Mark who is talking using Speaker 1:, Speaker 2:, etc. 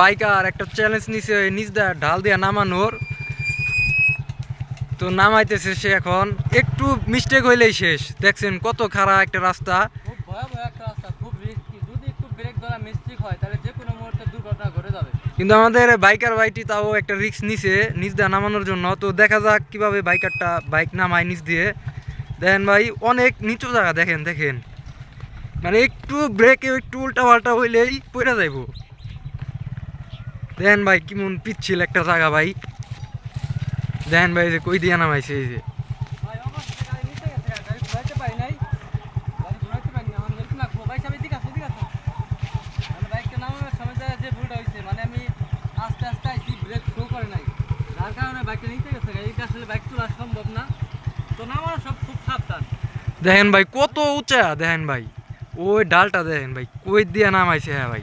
Speaker 1: Biker একটা challenge নিছে নিজ ঢাল দিয়া নামানোর। তো নামাইতেছে সে এখন। একটু মিস্টেক হইলেই শেষ। দেখছেন কত খারাপ একটা রাস্তা। কিন্তু আমাদের বাইকার ভাইটি তাও একটা রিস্ক নিছে নিজ দিয়ে নামানোর জন্য। তো দেখা যাক কীভাবে বাইকারটা বাইক নামায় নিচ দিয়ে। দেখেন ভাই অনেক নিচু জায়গা দেখেন দেখেন। মানে একটু ব্রেকে একটু উল্টা পাল্টা হইলেই পড়ে যাইব। দেখেন ভাই কেমন পিচ্ছিল একটা জায়গা ভাই। দেখেন ভাই যে কই দিয়ে নামাইছে এই যে।
Speaker 2: ভাই অবশ্যই গাড়ি গেছে গাড়ি ঘুরাইতে পারি নাই। গাড়ি ঘুরাইতে পারি না আমার ভাই সামনে দিকে আসো দিকে আসো। আমি বাইকটা নামানোর সময় যে ভুলটা হয়েছে মানে আমি আস্তে আস্তে আইছি ব্রেক শো করে নাই। বাইকটা নিতে গেছে আসলে বাইক তোলা সম্ভব না। তো নামানো সব খুব সাবধান।
Speaker 1: দেখেন ভাই কত উঁচা দেখেন ভাই। ওই ডালটা দেখেন ভাই কই দিয়ে নামাইছে হ্যাঁ ভাই।